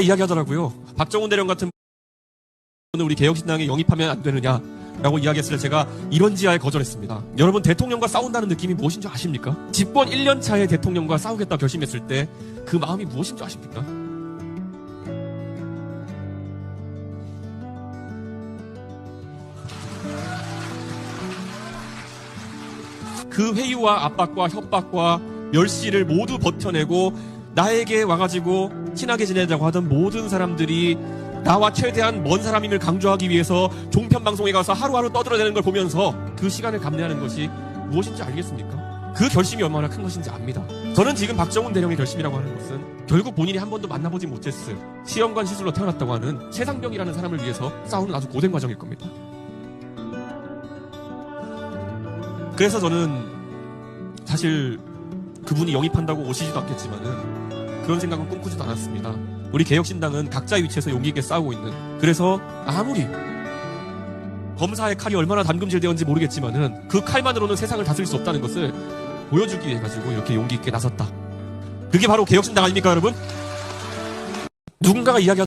이야기하더라고요. 박정훈 대령 같은 분은 우리 개혁신당에 영입하면 안 되느냐. 라고 이야기했을 때 제가 이런 지하에 거절했습니다. 여러분 대통령과 싸운다는 느낌이 무엇인 줄 아십니까? 집권 1년 차에 대통령과 싸우겠다 결심했을 때 그 마음이 무엇인 줄 아십니까? 그 회유와 압박과 협박과 멸시를 모두 버텨내고 나에게 와가지고 친하게 지내자고 하던 모든 사람들이 나와 최대한 먼 사람임을 강조하기 위해서 종편 방송에 가서 하루하루 떠들어대는 걸 보면서 그 시간을 감내하는 것이 무엇인지 알겠습니까? 그 결심이 얼마나 큰 것인지 압니다. 저는 지금 박정훈 대령의 결심이라고 하는 것은 결국 본인이 한 번도 만나보지 못했을 시험관 시술로 태어났다고 하는 최상병이라는 사람을 위해서 싸우는 아주 고된 과정일 겁니다. 그래서 저는 사실 그분이 영입한다고 오시지도 않겠지만은 그런 생각은 꿈꾸지도 않았습니다. 우리 개혁신당은 각자의 위치에서 용기 있게 싸우고 있는 그래서 아무리 검사의 칼이 얼마나 담금질되었는지 모르겠지만은 그 칼만으로는 세상을 다스릴 수 없다는 것을 보여주기 위해 가지고 이렇게 용기 있게 나섰다. 그게 바로 개혁신당 아닙니까 여러분? 누군가가 이야기